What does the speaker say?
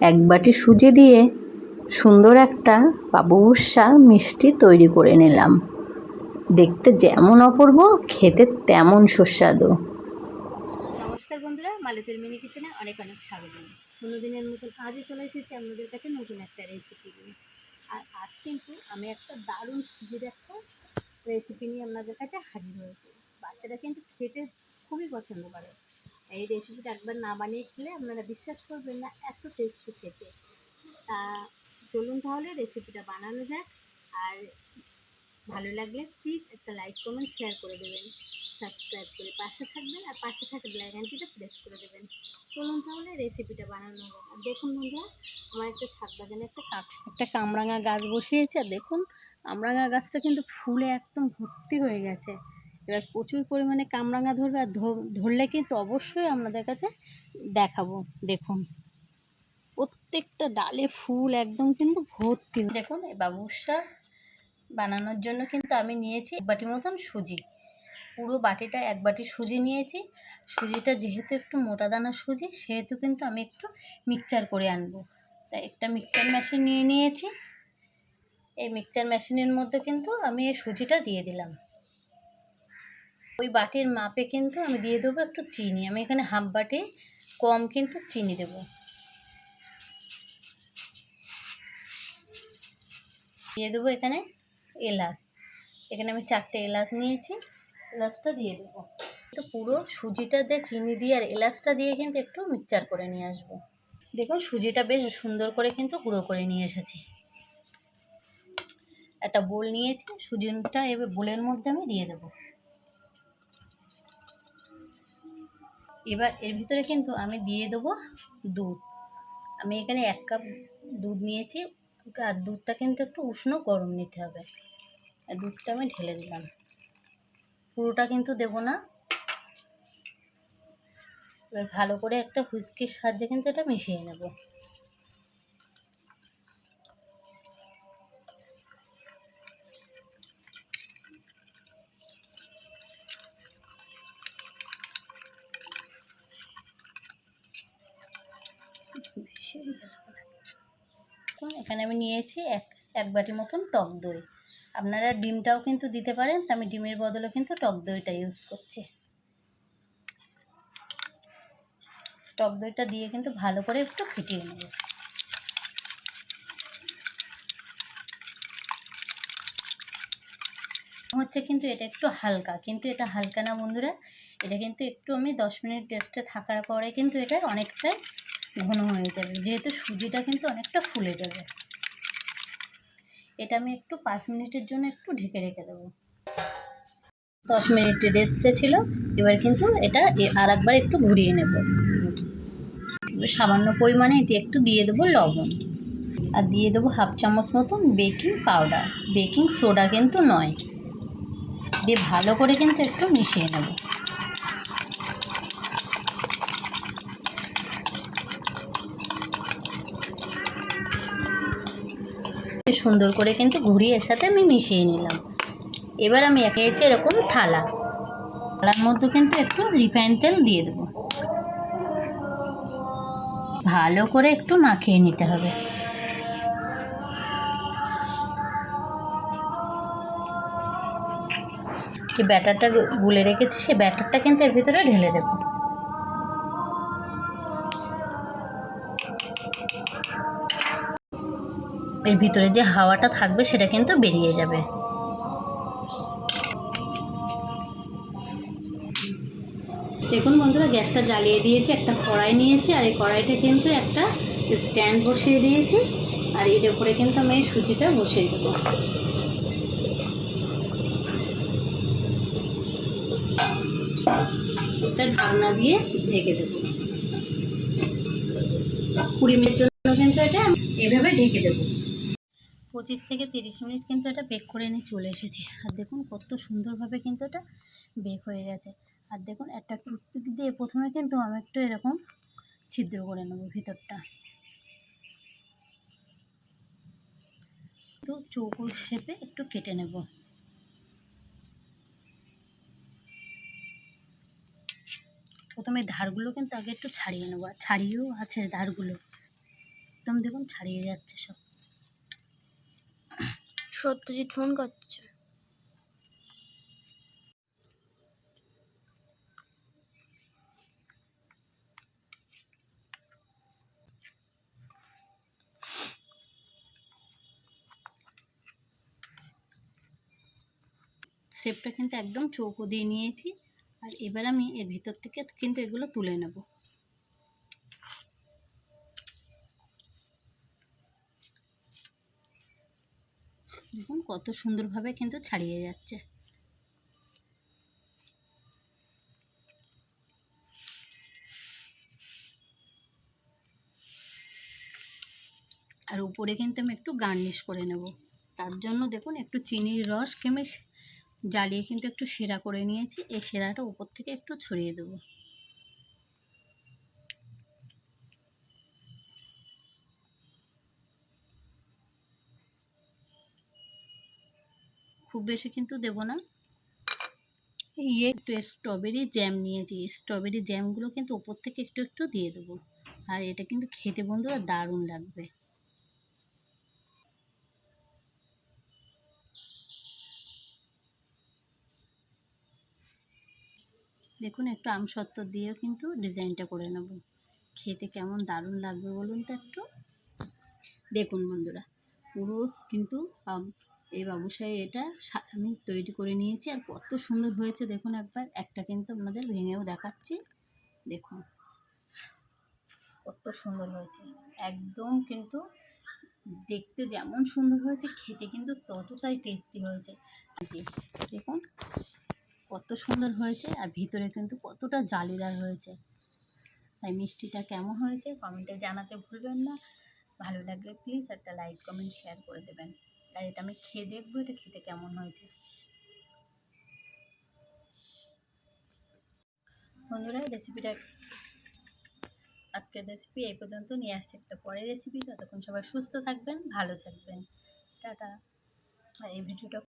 এক বাটি সুজি দিয়ে সুন্দর একটা বাবুসা মিষ্টি তৈরি করে নিলাম। দেখতে যেমন অপূর্ব, খেতে তেমন সুস্বাদু। নমস্কার বন্ধুরা, মালতের মিনি কিচেনে অনেক অনেক স্বাগত। দিনের মতন আজও চলে এসেছি আপনাদের কাছে নতুন একটা রেসিপি নিয়ে। আর আজ কিন্তু আমি একটা দারুণ সুজির একটা রেসিপি নিয়ে আপনাদের কাছে হাজির হয়েছি। বাচ্চারা কিন্তু খেতে খুবই পছন্দ করে। এই রেসিপিটা একবার না বানিয়ে খেলে আপনারা বিশ্বাস করবেন না, এত টেস্টি খেতে। তা চলুন তাহলে রেসিপিটা বানানো যাক। আর ভালো লাগলে প্লিজ একটা লাইক কমেন্ট শেয়ার করে দেবেন। সাবস্ক্রাইব করে পাশে থাকবেন আর পাশে থাকা ব্ল্যাক আইকনটিটা প্রেস করে দেবেন। চলুন তাহলে রেসিপিটা বানানো হোক আর দেখুন বন্ধুরা, আমার একটা ছাদ বাগানে একটা কাক একটা কামরাঙা গাছ বসিয়েছে। আর দেখুন, কামরাঙা গাছটা কিন্তু ফুলে একদম ভর্তি হয়ে গেছে। এবার প্রচুর পরিমাণে কামরাঙা ধরবে আর ধর- ধরলে কিন্তু অবশ্যই আপনাদের কাছে দেখাবো, দেখুন। প্রত্যেকটা ডালে ফুল একদম কিন্তু ভর্তি। দেখুন, এই বাবুসা বানানোর জন্য কিন্তু আমি নিয়েছি এক বাটি মতন সুজি। পুরো বাটিটা এক বাটি সুজি নিয়েছি। সুজিটা যেহেতু একটু মোটা দানা সুজি, সেহেতু কিন্তু আমি একটু মিক্সচার করে আনব। তাই একটা মিক্সচার মেশিন নিয়ে নিয়েছি। এই মিক্সচার মেশিনের মধ্যে কিন্তু আমি এই সুজিটা দিয়ে দিলাম। ওই বাটির মাপে কিন্তু আমি দিয়ে দেবো একটু চিনি। আমি এখানে হাফ বাটি কম কিন্তু চিনি দেবো। দিয়ে দেবো এখানে এলাচ। এখানে আমি চারটে এলাচ নিয়েছি। এলাচটা দিয়ে দেবো। একটু পুরো সুজিটা দিয়ে, চিনি দিয়ে আর এলাচটা দিয়ে কিন্তু একটু মিক্সচার করে নিয়ে আসব। দেখুন সুজিটা বেশ সুন্দর করে কিন্তু গুঁড়ো করে নিয়ে এসেছি। একটা বোল নিয়েছি। সুজিটা এবার বোলের মধ্যে আমি দিয়ে দেবো। এবার এর ভিতরে কিন্তু আমি দিয়ে দেবো দুধ। আমি এখানে এক কাপ দুধ নিয়েছি, আর দুধটা কিন্তু একটু উষ্ণ গরম নিতে হবে। আর দুধটা আমি ঢেলে দিলাম। পুরোটা কিন্তু দেব না। এবার ভালো করে একটা হুইস্কির সাহায্যে কিন্তু এটা মিশিয়ে নেব। দেখুন, এখানে আমি নিয়েছি এক এক বাটি মতন টক দই। আপনারা ডিমটাও কিন্তু দিতে পারেন, তা আমি ডিমের বদলে কিন্তু টক দইটা ইউজ করছি। টক দইটা দিয়ে কিন্তু ভালো করে একটু ফিটিয়ে নেব। হচ্ছে কিন্তু এটা একটু হালকা, কিন্তু এটা হালকা না বন্ধুরা, এটা কিন্তু একটু আমি দশ মিনিট রেস্টে থাকার পরে কিন্তু এটা অনেকটাই ঘন হয়ে যাবে। যেহেতু সুজিটা কিন্তু অনেকটা ফুলে যাবে। এটা আমি একটু পাঁচ মিনিটের জন্য একটু ঢেকে রেখে দেবো। দশ মিনিট রেস্টে ছিল, এবার কিন্তু এটা আর একবার একটু ঘুরিয়ে নেব। সামান্য পরিমাণে এতে একটু দিয়ে দেবো লবণ। আর দিয়ে দেবো হাফ চামচ মতন বেকিং পাউডার। বেকিং সোডা কিন্তু নয়। দিয়ে ভালো করে কিন্তু একটু মিশিয়ে নেব। সুন্দর করে কিন্তু ঘুরিয়ে এর সাথে আমি মিশিয়ে নিলাম। এবার আমি এঁকেছি এরকম থালা। থালার মধ্যে কিন্তু একটু রিফাইন তেল দিয়ে দেবো। ভালো করে একটু মাখিয়ে নিতে হবে। যে ব্যাটারটা গুলে রেখেছি সেই ব্যাটারটা কিন্তু এর ভিতরে ঢেলে দেবো। এর ভিতরে যে হাওয়াটা থাকবে সেটা কিন্তু বেরিয়ে যাবে। দেখুন বন্ধুরা, গ্যাসটা জ্বালিয়ে দিয়েছি, একটা কড়াই নিয়েছি, আর এই কড়াইটা কিন্তু একটা স্ট্যান্ড বসিয়ে দিয়েছি, আর এর উপরে কিন্তু আমি এই সুজিটা বসিয়ে দেবো। এটা ঢাকনা দিয়ে ঢেকে দেবো। কুড়ি মিনিট জন্য কিন্তু এটা এভাবে ঢেকে দেবো। পঁচিশ থেকে তিরিশ মিনিট কিন্তু এটা বেক করে নিয়ে চলে এসেছি। আর দেখুন কত সুন্দরভাবে কিন্তু এটা বেক হয়ে গেছে। আর দেখুন একটা টুথপিক দিয়ে প্রথমে কিন্তু আমি একটু এরকম ছিদ্র করে নেব ভিতরটা। তো চৌকো শেপে একটু কেটে নেব। প্রথমে ধারগুলো কিন্তু আগে একটু ছাড়িয়ে নেব। আর ছাড়িয়েও আছে ধারগুলো। একদম দেখুন ছাড়িয়ে যাচ্ছে সব। সত্যজিৎ ফোন করছে। শেপটা কিন্তু একদম চৌকো দিয়ে নিয়েছি, আর এবার আমি এর ভিতর থেকে কিন্তু এগুলো তুলে নেব। দেখুন কত সুন্দরভাবে কিন্তু ছাড়িয়ে যাচ্ছে। আর উপরে কিন্তু আমি একটু গার্নিশ করে নেব। তার জন্য দেখুন একটু চিনির রস কেমে জ্বালিয়ে কিন্তু একটু সেরা করে নিয়েছি। এই সেরাটা উপর থেকে একটু ছড়িয়ে দেবো। খুব বেশি কিন্তু দেবো না। ইয়ে একটু স্ট্রবেরি জ্যাম নিয়েছি। স্ট্রবেরি জ্যামগুলো কিন্তু ওপর থেকে একটু একটু দিয়ে দেবো। আর এটা কিন্তু খেতে বন্ধুরা দারুণ লাগবে। দেখুন, একটু আমসত্ত্ব দিয়েও কিন্তু ডিজাইনটা করে নেব। খেতে কেমন দারুণ লাগবে বলুন তো একটু। দেখুন বন্ধুরা, পুরো কিন্তু এই বাবুসাই এটা আমি তৈরি করে নিয়েছি আর কত সুন্দর হয়েছে। দেখুন একবার, একটা কিন্তু আপনাদের ভেঙেও দেখাচ্ছি। দেখুন। কত সুন্দর হয়েছে। একদম কিন্তু দেখতে যেমন সুন্দর হয়েছে, খেতে কিন্তু ততটাই টেস্টি হয়েছে। দেখুন। কত সুন্দর হয়েছে আর ভিতরে কিন্তু কতটা জালিদার হয়েছে। তাই মিষ্টিটা কেমন হয়েছে কমেন্টে জানাতে ভুলবেন না। ভালো লাগলে প্লিজ একটা লাইক কমেন্ট শেয়ার করে দেবেন। আর এটা আমি খেয়ে দেখব, এটা খেতে কেমন হয়েছে। বন্ধুরা রেসিপিটা আজকের রেসিপি এই পর্যন্ত। নিয়ে আসছে একটা পরের রেসিপি ততক্ষণ সবাই সুস্থ থাকবেন, ভালো থাকবেন। টাটা। আর এই ভিডিওটা